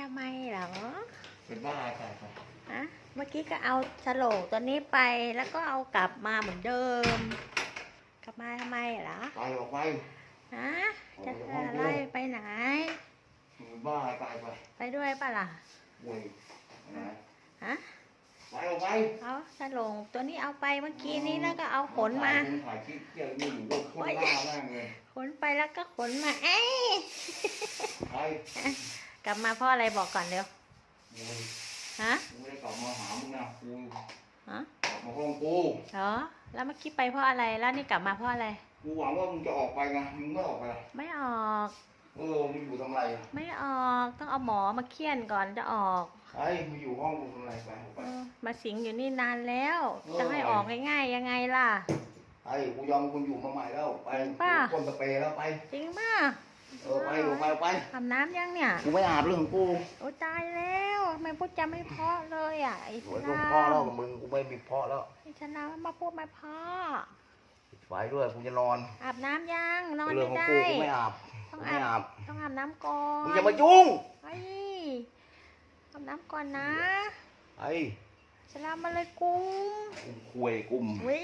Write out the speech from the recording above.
ทำไมเหรอ เป็นบ้าใช่ใช่ฮะเมื่อกี้ก็เอาฉลกตัวนี้ไปแล้วก็เอากลับมาเหมือนเดิม กลับมาทำไมเหรอตายออกไปฮะจะไล่ไปไหนเป็นบ้าตายไปไปด้วยปะล่ะเว้ยนะฮะตายออกไปเอาฉลงตัวนี้เอาไปเมื่อกี้นี้แล้วก็เอาขนมาถ่ายคลิปเที่ยวนี่อยู่ด้วยคนบ้าแม่งเลยขนไปแล้วก็ขนมาเอ้ยไป กลับมาเพราะอะไรบอกก่อนเร็วโอ้ยฮะกูไม่ได้กลับมาหามึงนะกูฮะกลับมาห้องกูเหรอแล้วเมื่อกี้ไปเพราะอะไรแล้วนี่กลับมาเพราะอะไร กูหวังว่ามึงจะออกไปไงมึงไม่ออกไปหรอกไม่ออกเออมึงอยู่ทำไรอะไม่ออกต้องเอาหมอมาเคี่ยนก่อนจะออกไอ้มึงอยู่ห้องกูทำไรไปออกไปเออมาสิงอยู่นี่นานแล้วเออจะให้ออกง่ายๆยังไงล่ะ ไอ้กูยอมกูอยู่มาใหม่แล้วไปจริงป่ะคนสเปรย์แล้วไป จริงป่ะ เออไปออกไปออกไปอาบน้ำยังเนี่ย กูไม่อาบเรื่องของกูโอ้ตายแล้วทำไมพูดจาไม่เพราะเลยอะไอ้โอ้ยชลูกนาพ่อแล้วกับมึงกูไม่มีพ่อแล้วไอ้ชนามาพูดไม่เพราะไปด้วยกูจะนอนอาบน้ำยังนอนเรื่อไม่งของได้ กูกูไม่อาบต้กูองไม่อาบอาบต้องอาบน้ำก่อนมึงอย่ามายุ่งไอ้อาบน้ำก่อนนะไอ้สลามมาเลยกุ้งกูคุยกุมวิ